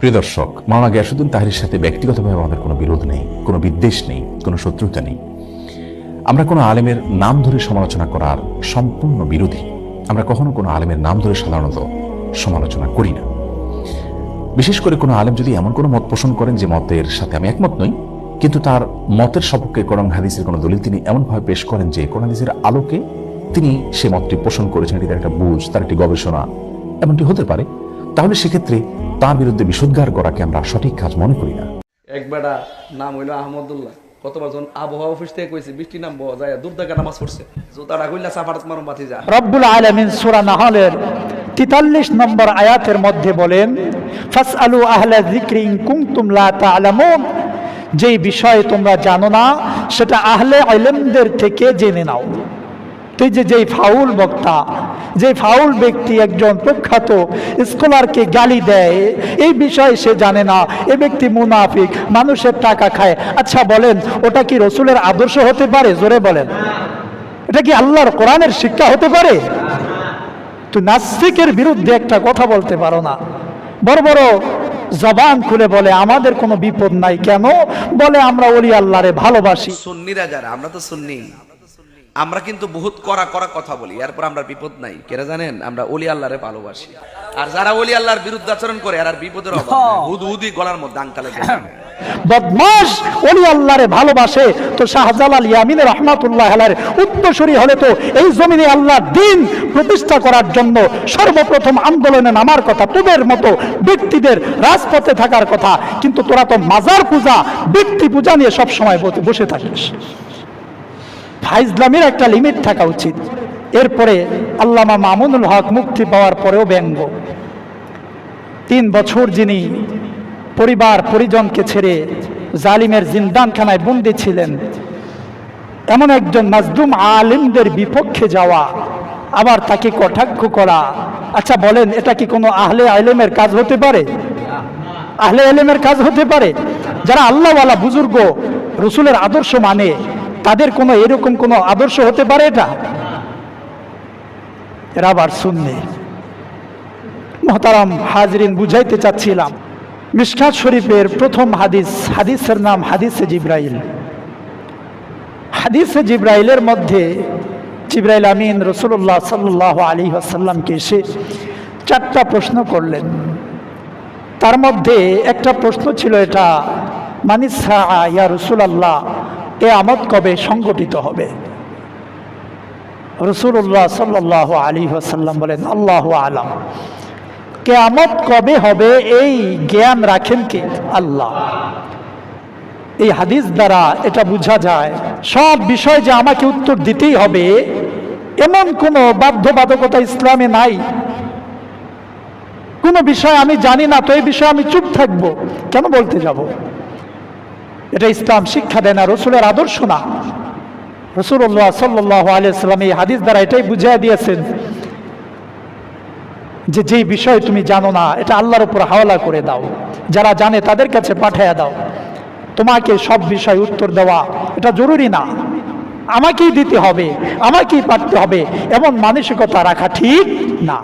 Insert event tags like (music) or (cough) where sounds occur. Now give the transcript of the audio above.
প্রিয় দর্শক মাওলানা গিয়াসুদ্দিন তাহিরের সাথে ব্যক্তিগতভাবে আমাদের কোনো বিরোধ নেই, কোনো বিদ্বেষ নেই, কোনো শত্রুতা নেই। আমরা কোনো আলেমের নাম ধরে সমালোচনা করার সম্পূর্ণ বিরোধী। আমরা কখনো কোনো আলেমের নাম ধরে সাধারণত সমালোচনা করি না। বিশেষ করে কোনো আলেম যদি এমন কোনো মত পোষণ করেন যে মতের সাথে আমি একমত নই, কিন্তু তার মতের সপক্ষে কোরআন হাদিসের কোনো দলিল তিনি এমনভাবে পেশ করেন যে কোরআন হাদিসের আলোকে তিনি সে মতটি পোষণ করেছেন, এটি তার একটা বুঝ, তার একটি গবেষণা, এমনটি হতে পারে। তাহলে সেক্ষেত্রে তার বিরুদ্ধে বিশুদ্ধার করাকে আমরা সঠিক কাজ মনে করি না। এক বেটা নাম হইল আহমদুল্লাহ। কতবার যখন আবহাওয়া অফিস থেকে কইছে বৃষ্টি নাম বহা যায় দুর্দাকা নামাজ পড়ছে। জোতাটা কইলা সাফারাত মারুম বাতি যা। রব্বুল আলমিন সুরা নাহলের তেতাল্লিশ নম্বর আয়াতের মধ্যে বলেন ফাস আলু আহলা জিক্রি কুমতুম লা তা'লামুন যেই বিষয়ে তোমরা জানো না সেটা আহলে ইলমদের থেকে জেনে নাও। তুই যে যেই ফাউল বক্তা যে ফাউল ব্যক্তি একজন প্রখ্যাত স্কলারকে গালি দেয়, এই বিষয়ে সে জানে না। এ ব্যক্তি মুনাফিক, মানুষের টাকা খায়। আচ্ছা বলেন, ওটা কি রসুলের আদর্শ হতে পারে? জোরে বলেন। এটা কি আল্লাহর কোরআনের শিক্ষা হতে পারে? তুই নাস্তিকের বিরুদ্ধে একটা কথা বলতে পারো না। বড় বড় জবান খুলে বলে, আমাদের কোনো বিপদ নাই কেন? বলে, আমরা ওলি আল্লাহরে ভালোবাসি। সুন্নিরা যারা, আমরা তো সুন্নি। আমরা কিন্তু বহুত করা করা কথা বলি এরপর আমরা বিপদ নাই। কেরা জানেন? আমরা ওলি আল্লাহরে ভালোবাসি। আর যারা অলি আল্লাহর বিরুদ্ধে আচরণ করে আর বিপদের অভাব নাই। হুদু হুদি গলার মধ্যে আংকালে (coughs) বদমাস ওলি আল্লাহরে ভালোবাসে। তো শাহজালাল ইয়ামিন রহমাতুল্লাহ আলাইহির উত্তরসূরি হলে তো এই জমিনে আল্লাহ দিন প্রতিষ্ঠা করার জন্য সর্বপ্রথম আন্দোলনে নামার কথা তোদের মতো ব্যক্তিদের রাজপথে থাকার কথা। কিন্তু তোরা তো মাজার পূজা ব্যক্তি পূজা নিয়ে সব সময় বসে থাকিস। ফাইজলামের একটা লিমিট থাকা উচিত। এরপরে আল্লামা মামুনুল হক মুক্তি পাওয়ার পরেও ব্যঙ্গ। তিন বছর যিনি পরিবার, পরিজনকে ছেড়ে জালিমের জিন্দানখানায় বন্দি ছিলেন, এমন একজন মাজদুম আলিমদের বিপক্ষে যাওয়া, আবার তাকে কটাক্ষ করা। আচ্ছা বলেন, এটা কি কোনো আহলে আলেমের কাজ হতে পারে? আহলে আলেমের কাজ হতে পারে? যারা আল্লাহওয়ালা বুজুর্গ, রসুলের আদর্শ মানে তাদের কোনো এরকম কোনো আদর্শ হতে পারে এটা? এরা আবার শুননি মহতারাম হাজরিন বুঝাইতে চাচ্ছিলাম, মিশকাত শরীফের প্রথম হাদিস, হাদিসের নাম হাদিসে জিব্রাইল। হাদিসে জিব্রাইলের মধ্যে জিব্রাইল আমিন রসুল্লাহ সাল্লাহ আলী আসাল্লামকে এসে চারটা প্রশ্ন করলেন। তার মধ্যে একটা প্রশ্ন ছিল এটা, মানিসা ইয়া রসুল আল্লাহ এ আমদ কবে সংগঠিত হবে? রসুল্লাহ সাল্লাহ আলী আসাল্লাম বলেন, আল্লাহ আলাম। কেয়ামত কবে হবে এই জ্ঞান রাখেন কে? আল্লাহ। এই হাদিস দ্বারা এটা বোঝা যায়, সব বিষয় যে আমাকে উত্তর দিতেই হবে, এমন কোনো বাধ্যবাধকতা ইসলামে নাই। কোনো বিষয় আমি জানি না, তো এই বিষয়ে আমি চুপ থাকব। কেন বলতে যাব? এটা ইসলাম শিক্ষা দেয় না, রসুলের আদর্শ না। রসুল্লাহ সাল্লাহ আলিয়াল্লাম এই হাদিস দ্বারা এটাই বুঝিয়ে দিয়েছেন যে যেই বিষয় তুমি জানো না, এটা আল্লাহর উপর হাওলা করে দাও। যারা জানে তাদের কাছে পাঠাইয়া দাও। তোমাকে সব বিষয় উত্তর দেওয়া, এটা জরুরি না। আমাকেই দিতে হবে, আমাকেই পারতে হবে। এমন মানসিকতা রাখা ঠিক না।